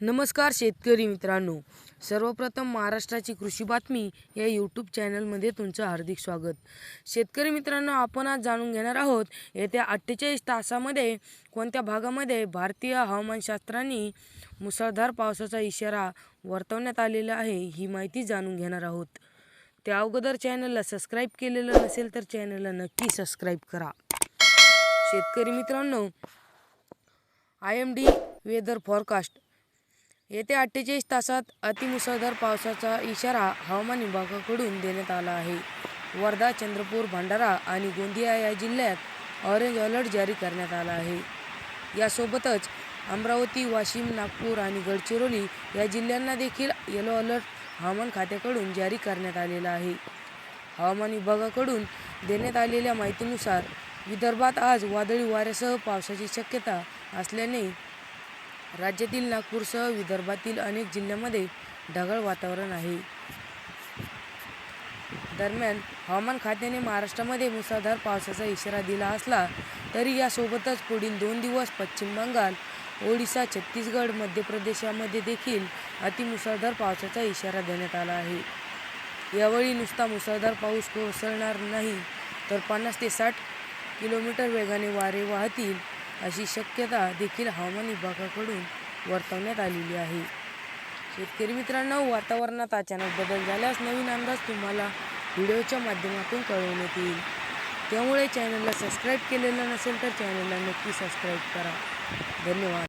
नमस्कार शेतकरी मित्रांनो. सर्वप्रथम महाराष्ट्राची कृषी बातमी या यूट्यूब चॅनलमध्ये तुमचं हार्दिक स्वागत. शेतकरी मित्रांनो आपण आज जाणून घेणार आहोत येत्या अठ्ठेचाळीस तासामध्ये कोणत्या भागामध्ये भारतीय हवामानशास्त्रांनी मुसळधार पावसाचा इशारा वर्तवण्यात आलेला आहे ही माहिती जाणून घेणार आहोत. त्या अगोदर चॅनलला सबस्क्राईब केलेलं नसेल तर चॅनलला नक्की सबस्क्राईब करा. शेतकरी मित्रांनो I M D weather forecast येत्या अठ्ठेचाळीस तासात अतिमुसळधार पावसाचा इशारा हवामान विभागाकडून देण्यात आला आहे. वर्धा चंद्रपूर भंडारा आणि गोंदिया या जिल्ह्यात ऑरेंज अलर्ट जारी करण्यात आला आहे. यासोबतच अमरावती वाशिम नागपूर आणि गडचिरोली या जिल्ह्यांना देखील येलो अलर्ट हवामान खात्याकडून जारी करण्यात आलेला आहे. हवामान विभागाकडून देण्यात आलेल्या माहितीनुसार विदर्भात आज वादळी वाऱ्यासह पावसाची शक्यता असल्याने राज्यातील नागपूरसह विदर्भातील अनेक जिल्ह्यांमध्ये ढगाळ वातावरण आहे. दरम्यान हवामान खात्याने महाराष्ट्रामध्ये मुसळधार पावसाचा इशारा दिला असला तरी यासोबतच पुढील दोन दिवस पश्चिम बंगाल ओडिशा छत्तीसगड मध्य प्रदेशामध्ये देखील अतिमुसळधार पावसाचा इशारा देण्यात आला आहे. यावेळी नुसता मुसळधार पाऊस कोसळणार नाही तर पन्नास ते साठ किलोमीटर वेगाने वारे वाहतील. अशी शक्यता देखील हवामान विभागाकडून वर्तवण्यात आलेली आहे. शेतकरी मित्रांनो वातावरणात अचानक बदल झाल्यास नवीन अंदाज तुम्हाला व्हिडिओच्या माध्यमातून कळवण्यात येईल त्यामुळे चॅनलला सबस्क्राईब केलेलं नसेल तर चॅनलला नक्की सबस्क्राईब करा. धन्यवाद.